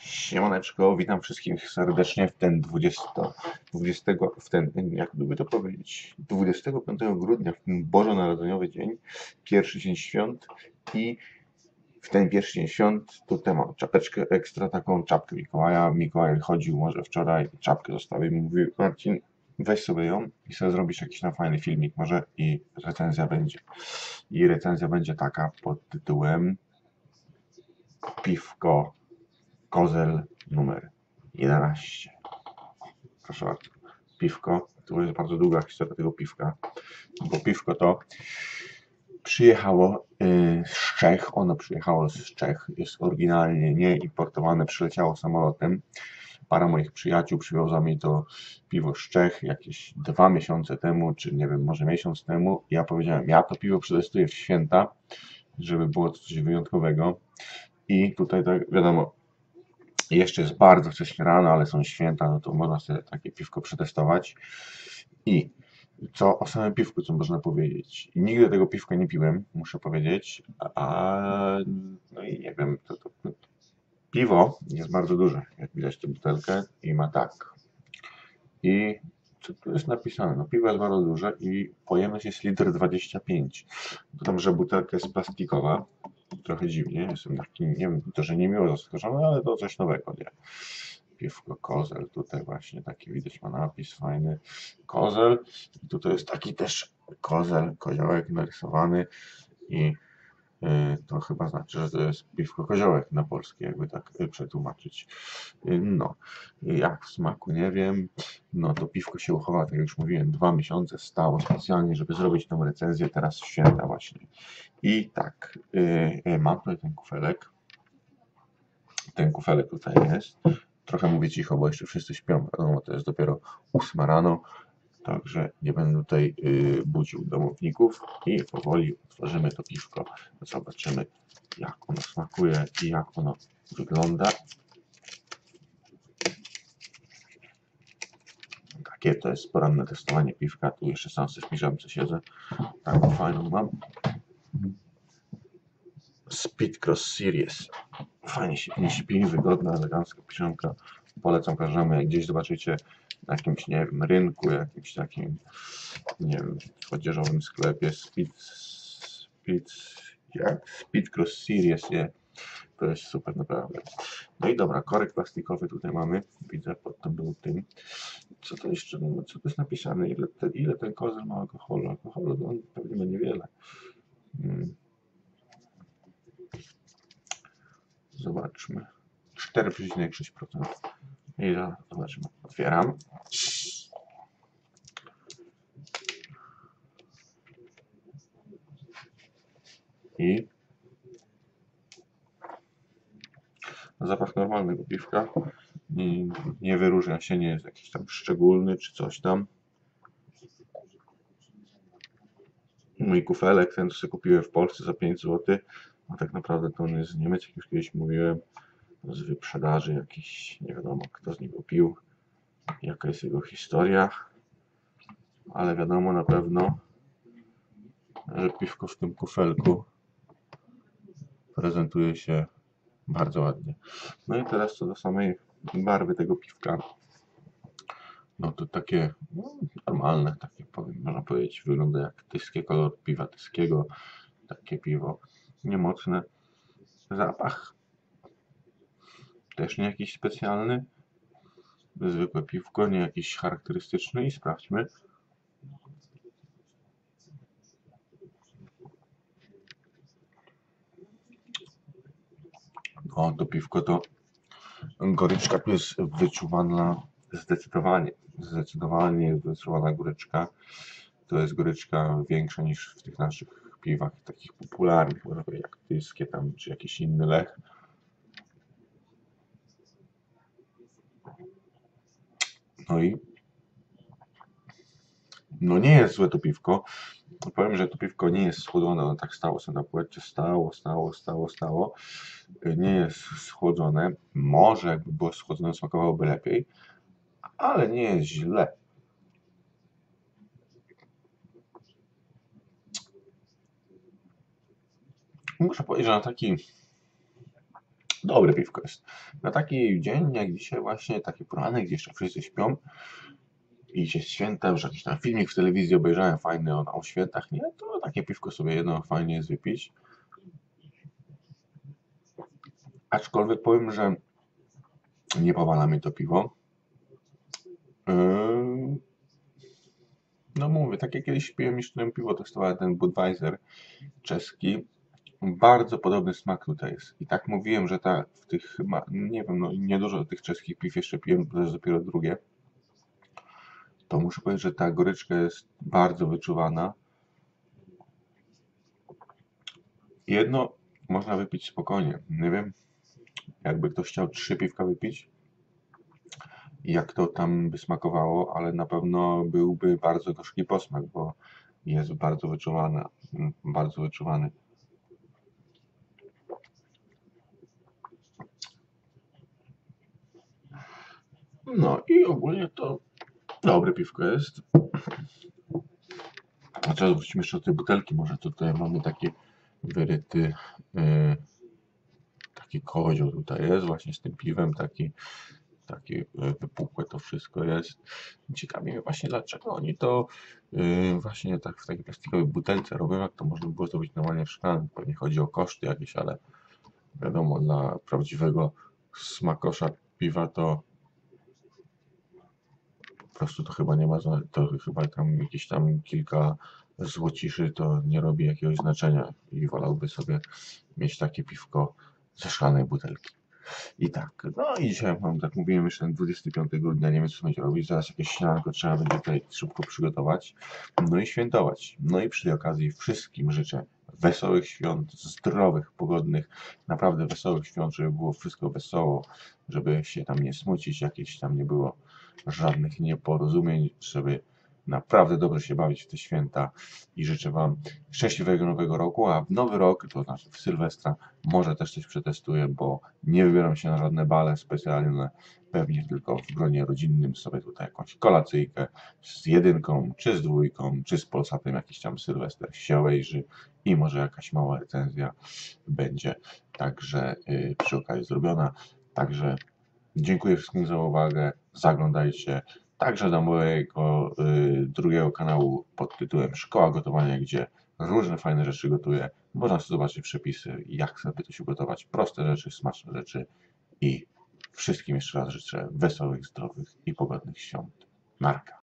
Siemaneczko, witam wszystkich serdecznie w ten 20, 20 w ten, jak by to powiedzieć, 25 grudnia, w ten bożonarodzeniowy dzień, pierwszy dzień świąt i w ten pierwszy dzień świąt tutaj mam czapeczkę ekstra, taką czapkę Mikołaja. Mikołaj chodził może wczoraj, czapkę zostawił i mówił, Marcin, weź sobie ją i sobie zrobisz jakiś tam fajny filmik może i recenzja będzie. I recenzja będzie taka pod tytułem Piwko Kozel numer 11. Proszę bardzo. Piwko, to jest bardzo długa historia tego piwka, bo piwko to przyjechało y, z Czech, ono przyjechało z Czech, jest oryginalnie nie importowane, przyleciało samolotem. Para moich przyjaciół przywiozła mi to piwo z Czech jakieś dwa miesiące temu, czy nie wiem, może miesiąc temu. Ja powiedziałem, ja to piwo przetestuję w święta, żeby było coś wyjątkowego. I tutaj tak wiadomo, jeszcze jest bardzo wcześnie rano, ale są święta, no to można sobie takie piwko przetestować. I co o samym piwku, co można powiedzieć. Nigdy tego piwka nie piłem, muszę powiedzieć, a no i nie wiem, to, to, to, piwo jest bardzo duże, jak widać tę butelkę i ma tak. I co tu jest napisane? No piwo jest bardzo duże i pojemność jest litr 25. Dodam, że butelka jest plastikowa, trochę dziwnie, jestem taki, nie wiem, to, że nie miło zaskoczony, ale to coś nowego, nie? Piwko Kozel, tutaj właśnie taki widać ma napis fajny, Kozel. I tutaj jest taki też Kozel, koziołek narysowany i to chyba znaczy, że to jest piwko koziołek na polski, jakby tak y, przetłumaczyć. Y, no, jak w smaku nie wiem. No to piwko się uchowa, tak jak już mówiłem, dwa miesiące stało specjalnie, żeby zrobić tą recenzję teraz święta właśnie. I tak, mam tutaj ten kufelek. Ten kufelek tutaj jest. Trochę mówię cicho, bo jeszcze wszyscy śpią. Wiadomo, to jest dopiero 8 rano, także nie będę tutaj y, budził domowników i powoli otworzymy to piwko. Zobaczymy, jak ono smakuje i jak ono wygląda. Takie to jest poranne testowanie piwka. Tu jeszcze sam sobie w piżamce siedzę. Taką fajną mam. Speed Cross Series. Fajnie się wygodna, elegancka piżamka. Polecam każdemu, jak gdzieś zobaczycie jakimś, nie wiem, rynku, jakimś takim, nie wiem, odzieżowym sklepie Speed, Speed, jak? Speed Cross Series, nie. To jest super naprawdę. No i dobra, korek plastikowy tutaj mamy. Widzę pod tym był tym. Co to jeszcze, no, co to jest napisane? Ile, te, ile ten kozel ma alkoholu? Alkoholu on pewnie ma niewiele. Hmm. Zobaczmy. 4,6%. I zobaczymy. Otwieram. I zapach normalnego piwka. Nie, wyróżnia się, nie jest jakiś tam szczególny czy coś tam. Mój kufelek, ten co kupiłem w Polsce za 5 zł, a tak naprawdę to on jest z Niemiec, jak już kiedyś mówiłem, z wyprzedaży jakiś, nie wiadomo kto z niego pił, jaka jest jego historia, ale wiadomo na pewno, że piwko w tym kufelku prezentuje się bardzo ładnie. No i teraz co do samej barwy tego piwka, no to takie no, normalne, takie powiem, można powiedzieć, wygląda jak tyskie, kolor piwa tyskiego, takie piwo niemocne. Zapach też nie jakiś specjalny. Zwykłe piwko, nie jakiś charakterystyczny i sprawdźmy. O, to piwko to goryczka tu jest wyczuwana zdecydowanie. Zdecydowanie wyczuwana goryczka. To jest goryczka większa niż w tych naszych piwach takich popularnych, jak tyskie tam, czy jakiś inny lech. No i no nie jest złe to piwko. Powiem, że to piwko nie jest schłodzone, tak stało sobie na płecie, stało, stało, stało, stało. Nie jest schłodzone. Może jakby było schłodzone, smakowałoby lepiej, ale nie jest źle. Muszę powiedzieć, że na taki Dobre piwko jest. Na taki dzień jak dzisiaj właśnie, taki poranek, gdzie jeszcze wszyscy śpią i się święta, już jakiś tam filmik w telewizji obejrzałem fajny o, o świętach, nie? To takie piwko sobie jedno fajnie jest wypić. Aczkolwiek powiem, że nie powala mnie to piwo. Yy, no mówię, tak jak kiedyś piłem ten piwo, testowałem ten Budweiser czeski. Bardzo podobny smak tutaj jest. I tak mówiłem, że ta w tych nie wiem, no niedużo tych czeskich piw jeszcze piłem, to jest dopiero drugie. To muszę powiedzieć, że ta goryczka jest bardzo wyczuwana. Jedno można wypić spokojnie. Nie wiem, jakby ktoś chciał trzy piwka wypić, jak to tam by smakowało, ale na pewno byłby bardzo gorzki posmak, bo jest bardzo wyczuwany, bardzo wyczuwany. No i ogólnie to dobre piwko jest. A teraz wrócimy jeszcze do tej butelki. Może tutaj mamy taki wyryty yy, taki kozioł tutaj jest właśnie z tym piwem, taki taki yy, wypukłe to wszystko jest. Ciekawi mnie właśnie dlaczego oni to yy, właśnie tak w takiej plastikowej butelce robią, jak to można było zrobić normalnie w szklanym. Pewnie chodzi o koszty jakieś, ale wiadomo, dla prawdziwego smakosza piwa to prostu to chyba nie ma, to chyba tam jakieś tam kilka złociszy to nie robi jakiegoś znaczenia i wolałby sobie mieć takie piwko ze szklanej butelki. I tak, no i dzisiaj mam, tak mówiłem, jeszcze 25 grudnia, nie wiem co będzie robić, zaraz jakieś śniadanko trzeba będzie tutaj szybko przygotować, no i świętować. No i przy tej okazji wszystkim życzę wesołych świąt, zdrowych, pogodnych, naprawdę wesołych świąt, żeby było wszystko wesoło, żeby się tam nie smucić, jakieś tam nie było żadnych nieporozumień, żeby naprawdę dobrze się bawić w te święta i życzę Wam szczęśliwego nowego roku, a w nowy rok, to znaczy w Sylwestra, może też coś przetestuję, bo nie wybieram się na żadne bale specjalne, pewnie tylko w gronie rodzinnym sobie tutaj jakąś kolacyjkę z jedynką, czy z dwójką, czy z Polsatem jakiś tam Sylwester się obejrzy i może jakaś mała recenzja będzie także yy, przy okazji zrobiona. Także dziękuję wszystkim za uwagę, zaglądajcie także do mojego y, drugiego kanału pod tytułem Szkoła Gotowania, gdzie różne fajne rzeczy gotuję. Można sobie zobaczyć przepisy, jak sobie coś ugotować, proste rzeczy, smaczne rzeczy i wszystkim jeszcze raz życzę wesołych, zdrowych i pogodnych świąt. Marka.